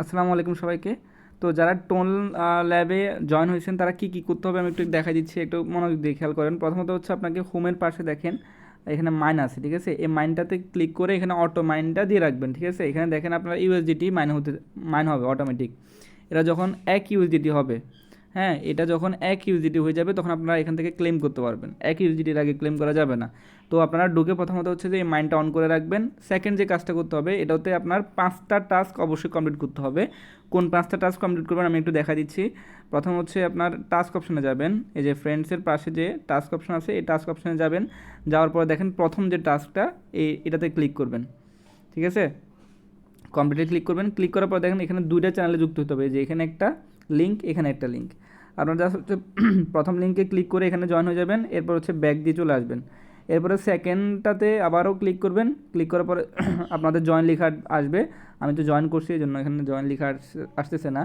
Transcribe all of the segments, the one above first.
আসসালামু আলাইকুম সবাইকে। তো যারা টোন ল্যাবে জয়েন হয়েছেন, তারা কি কি করতে হবে আমি একটু দেখা দিচ্ছি, একটু মনোযোগ দিয়ে খেয়াল করেন। প্রথমত হচ্ছে আপনাকে হোমের পাশে দেখেন, এখানে মাইন আছে, ঠিক আছে? এই মাইনটাতে ক্লিক করে এখানে অটো মাইনটা দিয়ে রাখবেন, ঠিক আছে? এখানে দেখেন আপনার ইউএসডিটি মাইন হতে, মাইন হবে অটোমেটিক এরা যখন এক ইউএসডিটি হবে হ্যাঁ এটা যখন এক ইউজিটি হয়ে যাবে, তখন আপনারা এখান থেকে ক্লেম করতে পারবেন। এক ইউজিটির আগে ক্লেম করা যাবে না। তো আপনারা ঢুকে প্রথমত হচ্ছে যে এই মাইন্ডটা অন করে রাখবেন। সেকেন্ড যে কাজটা করতে হবে, এটাতে আপনার পাঁচটা টাস্ক অবশ্যই কমপ্লিট করতে হবে। কোন পাঁচটা টাস্ক কমপ্লিট করবেন আমি একটু দেখা দিচ্ছি। প্রথম হচ্ছে আপনার টাস্ক অপশনে যাবেন। এই যে ফ্রেন্ডসের পাশে যে টাস্ক অপশন আছে, এই টাস্ক অপশনে যাবেন। যাওয়ার পরে দেখেন প্রথম যে টাস্কটা এই, এটাতে ক্লিক করবেন। ঠিক আছে? কমপ্লিটে ক্লিক করবেন। ক্লিক করার পর দেখেন এখানে দুইটা চ্যানেলে যুক্ত হতে হবে। যে এখানে একটা লিঙ্ক এখানে একটা লিঙ্ক আপনারা জাস্ট হচ্ছে প্রথম লিঙ্কে ক্লিক করে এখানে জয়েন হয়ে যাবেন, এরপর হচ্ছে ব্যাক দিয়ে চলে আসবেন। এরপরে সেকেন্ডটাতে আবারও ক্লিক করবেন ক্লিক করার পরে আপনাদের জয়েন লেখা আসবে। আমি তো জয়েন করছি এই জন্য এখানে জয়েন লেখা আসতেছে না।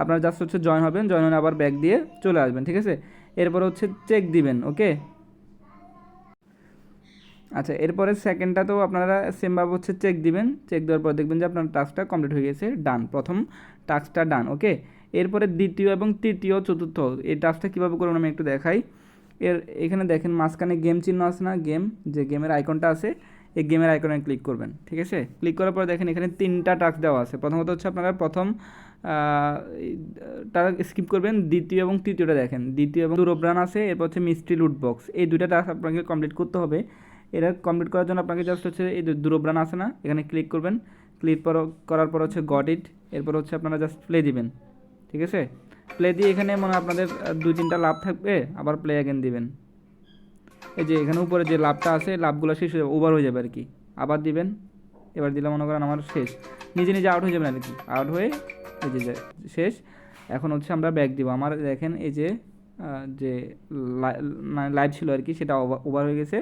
আপনারা জাস্ট হচ্ছে জয়েন হবেন জয়েন হয়ে আবার ব্যাক দিয়ে চলে আসবেন, ঠিক আছে? এরপরে হচ্ছে চেক দিবেন ওকে আচ্ছা এরপরে সেকেন্ডটাতেও আপনারা সেমভাবে হচ্ছে চেক দিবেন। চেক দেওয়ার পর দেখবেন যে আপনার টাস্কটা কমপ্লিট হয়ে গেছে ডান প্রথম টাস্কটা ডান ওকে এরপরে দ্বিতীয় এবং তৃতীয় চতুর্থ। এই টাস্কটা কীভাবে করবেন আমি একটু দেখাই। এর, এখানে দেখেন মাঝখানে গেম চিহ্ন আছে না গেম যে গেমের আইকনটা আছে, এই গেমের আইকনে ক্লিক করবেন, ঠিক আছে? ক্লিক করার পর দেখেন এখানে তিনটা টাস্ক দেওয়া আছে। প্রথমত হচ্ছে আপনারা প্রথম টাস্ক স্কিপ করবেন, দ্বিতীয় এবং তৃতীয়টা দেখেন। দ্বিতীয় এবং দুরোব্রান আছে, এরপর হচ্ছে মিস্ট্রি লুট বক্স এই দুইটা টাস্ক আপনাকে কমপ্লিট করতে হবে। এটা কমপ্লিট করার জন্য আপনাকে জাস্ট হচ্ছে এই দুরোব্রান আছে না, এখানে ক্লিক করবেন। ক্লিক করার পর হচ্ছে গট ইট এরপর হচ্ছে আপনারা জাস্ট প্লে দিবেন। ঠিক আছে? প্লে দিয়ে এখানে মনে আপনাদের দুই তিনটা লাভ থাকবে, আবার প্লে অ্যাগেন দিবেন। এই যে এখানে উপরে যে লাভটা আছে, লাভগুলো শেষ হয়ে ওভার হয়ে যাবে আর কি। আবার দিবেন। এবার দিলে মনে করেন আমার শেষ। নিজে নিজে আউট হয়ে যাবেন আর কি। আউট হয়ে এই যে শেষ। এখন হচ্ছে আমরা ব্যাক দিব। আমার দেখেন এই যে যে মানে লাইভ ছিল আর কি, সেটা ওভার হয়ে গেছে।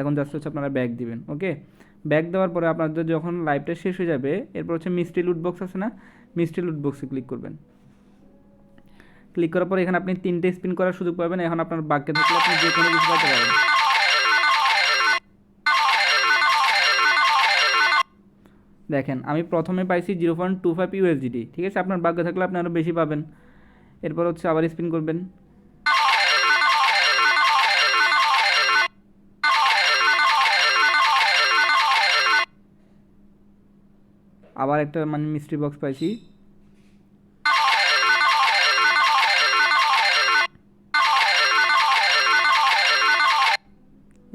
এখন জাস্ট হচ্ছে আপনারা ব্যাক দিবেন ওকে ব্যাক দেওয়ার পরে আপনাদের যখন লাইভটা শেষ হয়ে যাবে, এরপর হচ্ছে মিস্ট্রি লুট বক্স আছে না? মিস্ট্রি লুট ক্লিক করবেন। ক্লিক করার পরে এখানে আপনি তিনটে স্পিন করার সুযোগ পাবেন। এখন আপনার বাক্যে থাকলে আপনি যে কোনো কিছু পাইতে পারবেন। দেখেন, আমি প্রথমে পাইছি zero point two five USDT ঠিক আছে? আপনার বাক্যে থাকলে আপনি আরও বেশি পাবেন। এরপর হচ্ছে আবার স্পিন করবেন। আবার একটা মানে মিস্ট্রি বক্স পাইছি।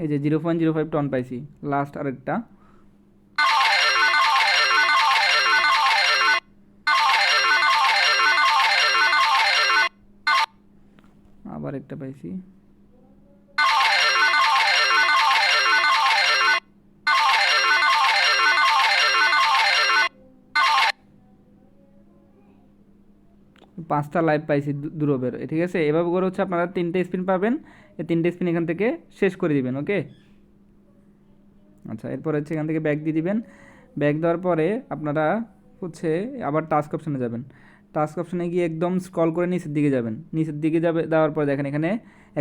এই যে zero point zero five ton পাইছি লাস্ট আরেকটা। আবার একটা পাইছি। পাঁচটা লাইভ পাইছি দুরবের। ঠিক আছে? এভাবে করে হচ্ছে আপনারা তিনটে স্পিন পাবেন। এই তিনটে স্পিন এখান থেকে শেষ করে দিবেন ওকে আচ্ছা এরপর হচ্ছে এখান থেকে ব্যাগ দিয়ে দিবেন। ব্যাগ দেওয়ার পরে আপনারা হচ্ছে আবার টাস্ক অপশানে যাবেন। টাস্ক অপশানে গিয়ে একদম স্ক্রল করে নিচের দিকে যাবেন। নিচের দিকে যাবে, দেওয়ার পরে দেখেন এখানে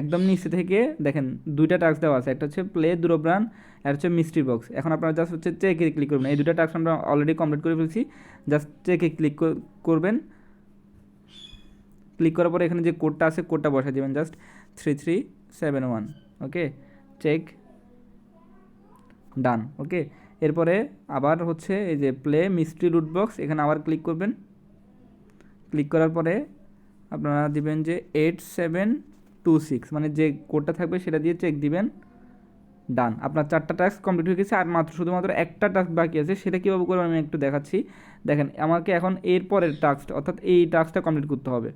একদম নিচে থেকে দেখেন দুইটা টাস্ক দেওয়া আছে। একটা হচ্ছে প্লে দুরব্রান আর হচ্ছে মিস্ট্রি বক্স এখন আপনারা জাস্ট হচ্ছে চেকে ক্লিক করবেন। এই দুটা টাস্ক আমরা অলরেডি কমপ্লিট করে ফেলছি। জাস্ট চেকে ক্লিক করবেন। ক্লিক করার পরে এখানে যে কোডটা আছে কোডটা বসাই দেবেন just three three seven one okay check done okay এরপরে আবার হচ্ছে এই যে প্লে মিস্ট্রি লুট বক্স এখানে আবার ক্লিক করবেন। ক্লিক করার পরে আপনারা দিবেন যে এইট সেভেন টু সিক্স মানে যে কোডটা থাকবে সেটা দিয়ে চেক দিবেন। ডান আপনার চারটা টাস্ক কমপ্লিট হয়ে গেছে, আর মাত্র শুধুমাত্র একটা টাস্ক বাকি আছে, সেটা কীভাবে করব আমি একটু দেখাচ্ছি। দেখেন, আমাকে এখন এর পরের টাস্কটা অর্থাৎ এই টাস্কটা কমপ্লিট করতে হবে।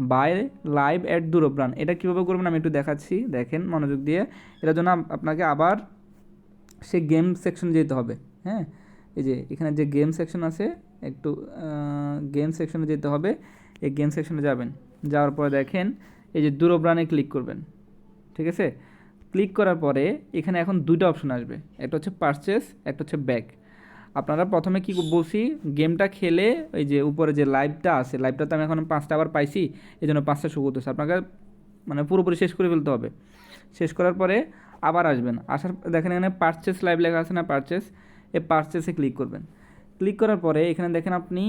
বাই লাইভ অ্যাট দুরব্রান এটা কীভাবে করবেন আমি একটু দেখাচ্ছি। দেখেন, মনোযোগ দিয়ে। এটার জন্য আপনাকে আবার সে গেম সেকশন যেতে হবে। হ্যাঁ? এই যে, এখানে যে গেম সেকশন আছে, একটু গেম সেকশনে যেতে হবে। এই গেম সেকশনে যাবেন। যাওয়ার পরে দেখেন, এই যে দুরব্রানে ক্লিক করবেন। ঠিক আছে? ক্লিক করার পরে এখানে এখন দুইটা অপশন আসবে। একটা হচ্ছে পারচেস একটা হচ্ছে ব্যাক আপনারা প্রথমে কি বলছি, গেমটা খেলে ওই যে উপরে যে লাইভটা আছে লাইভটা তো আমি এখন পাঁচটা আবার পাইছি এই জন্য পাঁচটা শুরু করতেছে। আপনাকে মানে পুরোপুরি শেষ করে ফেলতে হবে। শেষ করার পরে আবার আসবেন। আসার দেখেন এখানে পারচেস লাইভ লেখা আছে না পারচেস এই পারচেসে ক্লিক করবেন। ক্লিক করার পরে এখানে দেখেন আপনি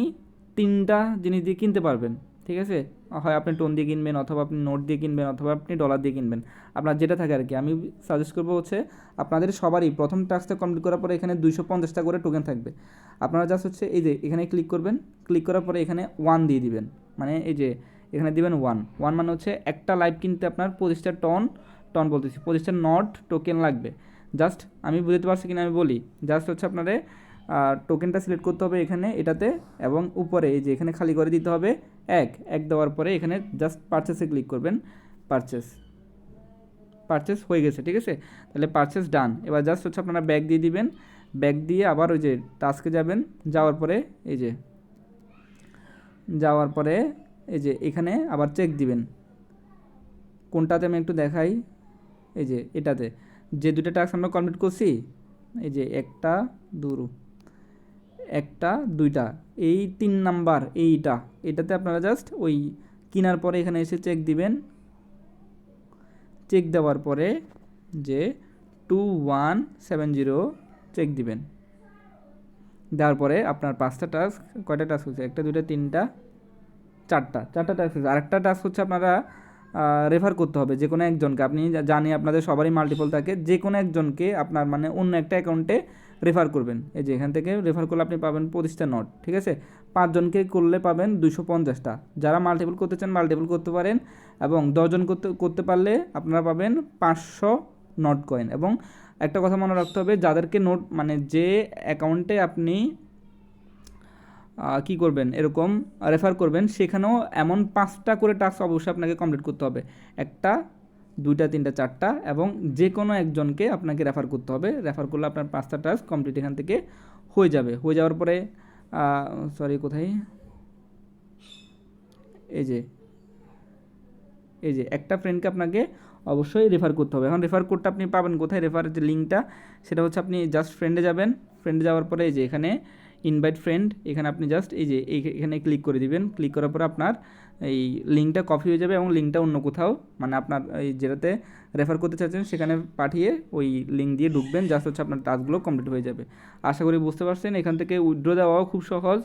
তিনটা জিনিস দিয়ে কিনতে পারবেন। ঠিক আছে? হয় আপনি টোন দিয়ে কিনবেন অথবা আপনি নোট দিয়ে কিনবেন অথবা আপনি ডলার দিয়ে কিনবেন। আপনার যেটা থাকে আর কি আমি সাজেস্ট করব হচ্ছে আপনাদের সবারই প্রথম টাস্কটা কমপ্লিট করার পরে এখানে দুইশো পঞ্চাশটা করে টোকেন থাকবে। আপনারা জাস্ট হচ্ছে এই যে এখানে ক্লিক করবেন। ক্লিক করার পরে এখানে ওয়ান দিয়ে দিবেন। মানে এই যে এখানে দিবেন ওয়ান ওয়ান মানে হচ্ছে একটা লাইভ কিনতে আপনার পঁচিশটা টন টন বলতেছি। পঁচিশটা নট টোকেন লাগবে। জাস্ট আমি বুঝতে পারছি কিনা আমি বলি। জাস্ট হচ্ছে আপনাদের টোকেনটা সিলেক্ট করতে হবে এখানে, এটাতে, এবং উপরে, এই যে এখানে খালি করে দিতে হবে এক। এক দেওয়ার পরে এখানে জাস্ট পারচেসে ক্লিক করবেন পারচেস পারচেস হয়ে গেছে, ঠিক আছে? তাহলে পারচেস ডান এবার জাস্ট হচ্ছে আপনারা ব্যাগ দিয়ে দিবেন। ব্যাগ দিয়ে আবার ওই যে টাস্কে যাবেন। যাওয়ার পরে এই যে, যাওয়ার পরে এই যে এখানে আবার চেক দিবেন। কোনটাতে আমি একটু দেখাই। এই যে এটাতে। যে দুটো টাস্ক আমরা কমপ্লিট করছি, এই যে একটা, দুরু একটা, দুইটা। এই তিন নাম্বার এইটা। এটাতে আপনারা জাস্ট ওই কেনার পরে এখানে এসে চেক দিবেন। চেক দেওয়ার পরে যে two one seven zero check দিবেন। দেওয়ার পরে আপনার পাঁচটা টাস্ক কয়টা টাস্ক হচ্ছে একটা, দুইটা, তিনটা, চারটা। চারটা টাস্ক হচ্ছে আরেকটা টাস্ক হচ্ছে আপনারা রেফার করতে হবে যে কোনো একজনকে। আপনি জানি আপনাদের সবারই মাল্টিপল থাকে যে কোনো একজনকে আপনার মানে অন্য একটা অ্যাকাউন্টে রেফার করবেন। এই যে এখান থেকে রেফার করলে আপনি পাবেন পঁচিশটা নোট ঠিক আছে? পাঁচজনকে করলে পাবেন দুশো পঞ্চাশটা। যারা মাল্টিপল করতে চান মাল্টিপল করতে পারেন এবং দশজন করতে করতে পারলে আপনারা পাবেন পাঁচশো নট কয়েন এবং একটা কথা মনে রাখতে হবে, যাদেরকে নোট মানে যে অ্যাকাউন্টে আপনি কি করবেন? এরকম রেফার করবেন। সেখানেও এমন পাঁচটা করে টাস্ক অবশ্যই আপনাকে কমপ্লিট করতে হবে। একটা, দুইটা, তিনটা, চারটা এবং যে কোনো একজনকে আপনাকে রেফার করতে হবে। রেফার করলে আপনার পাঁচটা টাস্ক কমপ্লিট এখান থেকে হয়ে যাবে। হয়ে যাওয়ার পরে সরি কোথায়? এই যে এই যে, একটা ফ্রেন্ডকে আপনাকে অবশ্যই রেফার করতে হবে। এখন রেফার কোডটা আপনি পাবেন কোথায়? রেফারের যে লিঙ্কটা সেটা হচ্ছে আপনি জাস্ট ফ্রেন্ডে যাবেন। ফ্রেন্ডে যাওয়ার পরে এই যে এখানে ইনভাইট ফ্রেন্ড এখানে আপনি জাস্ট এই যে এখানে ক্লিক করে দিবেন। ক্লিক করার পর আপনার এই লিঙ্কটা কপি হয়ে যাবে এবং লিঙ্কটা অন্য কোথাও মানে আপনার এই যেটাতে রেফার করতে চাচ্ছেন, সেখানে পাঠিয়ে ওই লিঙ্ক দিয়ে ঢুকবেন। জাস্ট হচ্ছে আপনার টাস্কগুলো কমপ্লিট হয়ে যাবে। আশা করি বুঝতে পারছেন, এখান থেকে উইড্রো দেওয়াও খুব সহজ।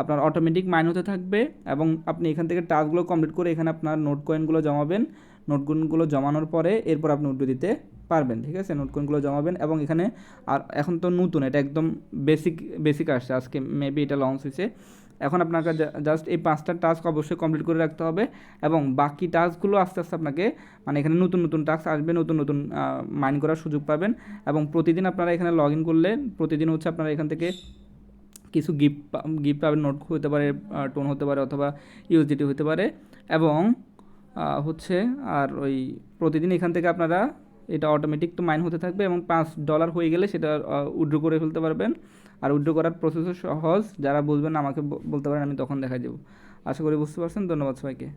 আপনার অটোমেটিক মাইন হতে থাকবে এবং আপনি এখান থেকে টাস্কগুলো কমপ্লিট করে এখানে আপনার নোট কয়েনগুলো জমাবেন। নোট কয়েনগুলো জমানোর পরে এরপর আপনি উইড্রো দিতে পারবেন, ঠিক আছে? নোট কয়েনগুলো জমাবেন এবং এখানে আর এখন তো নতুন, এটা একদম বেসিক বেসিক আসছে। আজকে মেবি এটা লঞ্চ হয়েছে। এখন আপনাকে জাস্ট এই পাঁচটা টাস্ক অবশ্যই কমপ্লিট করে রাখতে হবে এবং বাকি টাস্কগুলো আস্তে আস্তে আপনাকে মানে এখানে নতুন নতুন টাস্ক আসবে, নতুন নতুন মাইন করার সুযোগ পাবেন এবং প্রতিদিন আপনারা এখানে লগ ইন করলে, প্রতিদিন হচ্ছে আপনারা এখান থেকে কিছু গিফট গিফট পাবেন, নোট হতে পারে টোন হতে পারে অথবা ইউএসডিটি হতে পারে এবং হচ্ছে আর ওই প্রতিদিন এখান থেকে আপনারা এটা অটোমেটিক তো মাইন হতে থাকবে এবং পাঁচ ডলার হয়ে গেলে সেটা উইড্রো করে ফেলতে পারবেন। আর উইড্রো করার প্রসেসও সহজ, যারা বুঝবেন আমাকে বলতে পারেন, আমি তখন দেখা দেবো। আশা করি বুঝতে পারছেন, ধন্যবাদ সবাইকে।